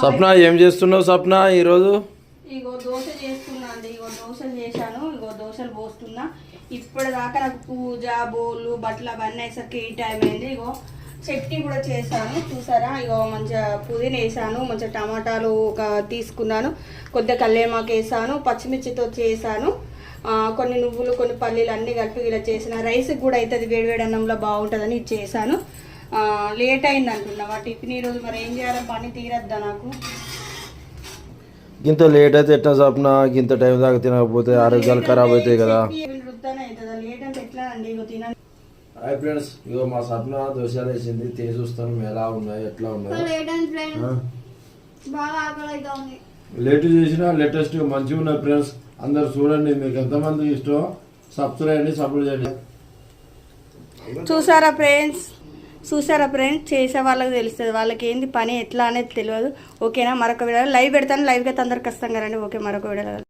స్వప్న ఏం చేస్తున్నావు స్వప్న ఈరోజు? ఇగో దోశ చేస్తున్నా అండి. ఇగో దోశలు చేశాను. ఇగో దోశలు పోస్తున్నా. ఇప్పటిదాకా నాకు పూజ బోళ్ళు బట్టలు అవన్నీ వేసరికి ఈ టైం అయింది. ఇగో చట్నీ కూడా చేశాను. చూసారా? ఇగో మంచిగా పుదీనా వేసాను. మంచిగా టమాటాలు ఒక తీసుకున్నాను. కొద్దిగా కల్లేమాకు వేసాను. పచ్చిమిర్చితో చేశాను. కొన్ని నువ్వులు కొన్ని పల్లీలు అన్నీ కలిపి ఇలా చేసిన. రైస్ కూడా అవుతుంది వేడివేడి అన్నంలో బాగుంటుందని ఇది చేశాను. లేట్ అయింది అంటున్నా వాటి టిఫిన్ ఈరోజు మరి ఏం చేయాలో? పని తీరద్దా నాకు? ఇంత లేట్ అయితే ఎట్లా స్వప్న ఇంత టైం దాకా తినకపోతే ఆరోగ్యాలు ఖరాబ్ అవుతాయి కదా. హాయ్ ఫ్రెండ్స్ ఇగో మా స్వప్న దోశలు వేసింది. తిని చూస్తాను ఎలా ఉన్నాయి ఎట్లా ఉన్నాయి. లేట్ చేసినా లేటెస్ట్ మంచిగా ఉన్నాయి ఫ్రెండ్స్ అందరు చూడండి మీకు ఎంతమంది ఇష్టం? సబ్స్క్రైబ్ చేయండి సపోర్ట్ చేయండి. చూసారా ఫ్రెండ్స్ చూసారా ఫ్రెండ్స్ చేసే వాళ్ళకి తెలుస్తుంది. వాళ్ళకి ఏంది పని ఎట్లా అనేది తెలియదు. ఓకేనా? మరొక వీడియో లైవ్ పెడతాను. లైవ్గా తొందరకి వస్తాం కదండి ఓకే మరొక వీడియో